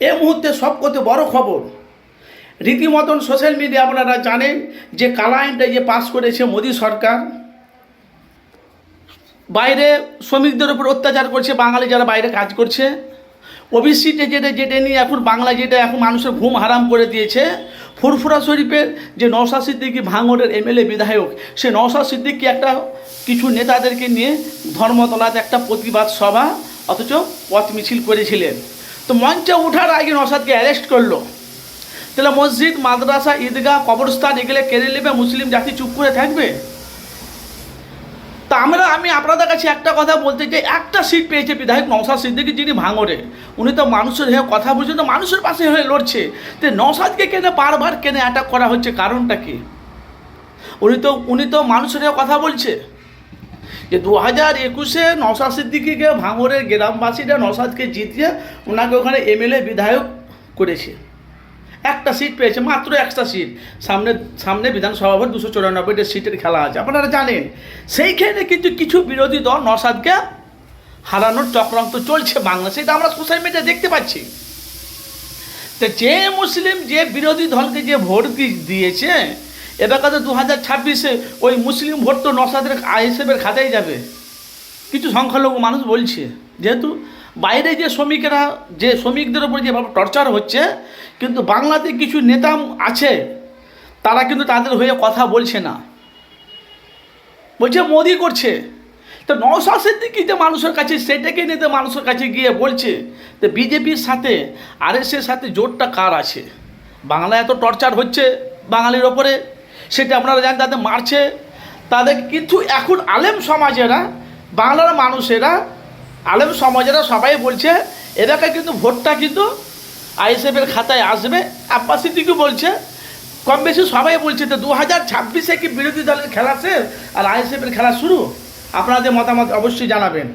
এ মুহূর্তে সবকতে বড় খবর। রীতিমতন সোশ্যাল মিডিয়া আপনারা জানেন যে কালা আইনটা যে পাশ করেছে মোদী সরকার, বাইরে শ্রমিকদের উপর অত্যাচার করছে, বাঙালি যারা বাইরে কাজ করছে। ওবিসিতে যেটা যেটা নিয়ে এখন বাংলা যেটা এখন মানুষের ঘুম হারাম করে দিয়েছে, ফুরফুরা শরীফের যে নওশাদ সিদ্দিকী ভাঙড়ের এমএলএ বিধায়ক, সে নওশাদ সিদ্দিকী একটা কিছু নেতাদেরকে নিয়ে ধর্মতলাতে একটা প্রতিবাদ সভা, অথচ পথ মিছিল করেছিলেন। তো মঞ্চে ওঠার আগে নসাদকে অ্যারেস্ট করল। তাহলে মসজিদ, মাদ্রাসা, ঈদগাহ, কবরস্থান এগুলো কেড়ে নেবে? মুসলিম জাতি চুপ করে থাকবে? তা আমরা, আমি আপনাদের কাছে একটা কথা বলতে চাই, একটা সিট পেয়েছে বিধায়ক নওশাদ সিদ্দিকি, যিনি ভাঙরে উনি তো মানুষের হয়ে কথা বলছেন তো মানুষের পাশে হয়ে লড়ছে। তো নওশাদকে কেনে বারবার কেনে অ্যাটাক করা হচ্ছে, কারণটা কি? উনি তো উনি তো মানুষের হয়ে কথা বলছে। যে দু হাজার একুশে নওশাদ সিদ্দিকিকে ভাঙরের গ্রামবাসীরা নসাদকে জিতিয়ে ওনাকে ওখানে এমএলএ বিধায়ক করেছে। একটা সিট পেয়েছে, মাত্র একটা সিট সামনে সামনে বিধানসভা ভোট দুশো চুরানব্বইটা সিটের খেলা আছে। আপনারা জানেন, সেইখানে কিন্তু কিছু বিরোধী দল নসাদকে হারানোর চক্রান্ত চলছে বাংলা সেটা আমরা সোশ্যাল মিডিয়া দেখতে পাচ্ছি। তো যে মুসলিম, যে বিরোধী দলকে যে ভোট দিয়েছে এবার কথা দু হাজার ছাব্বিশে ওই মুসলিম ভোট তো নসাদের আইএসএফের খাতায় যাবে। কিছু সংখ্যালঘু মানুষ বলছে, যেহেতু বাইরে যে শ্রমিকেরা, যে শ্রমিকদের উপর যেভাবে টর্চার হচ্ছে, কিন্তু বাংলাতে কিছু নেতা আছে, তারা কিন্তু তাদের হয়ে কথা বলছে না। বলছে মোদি করছে। তো নওশাদ সিদ্দিকি যে মানুষের কাছে সেটাকে নিয়ে তো মানুষের কাছে গিয়ে বলছে? তো বিজেপির সাথে আরএসের সাথে জোটটা কার আছে? বাংলা এত টর্চার হচ্ছে বাঙালির ওপরে। সেটা আপনারা জানেন তাদের মারছে তাদের কিন্তু এখন আলেম সমাজেরা, বাংলার মানুষেরা, আলেম সমাজেরা সবাই বলছে, এলাকায় কিন্তু ভোটটা কিন্তু আইএসএফের খাতায় আসবে। আব্বাস বলছে, কম বেশি সবাই বলছে তো দু হাজার ছাব্বিশে কি বিরোধী দলের খেলা শেষ আর আইএসএফের খেলা শুরু? আপনাদের মতামত অবশ্যই জানাবেন।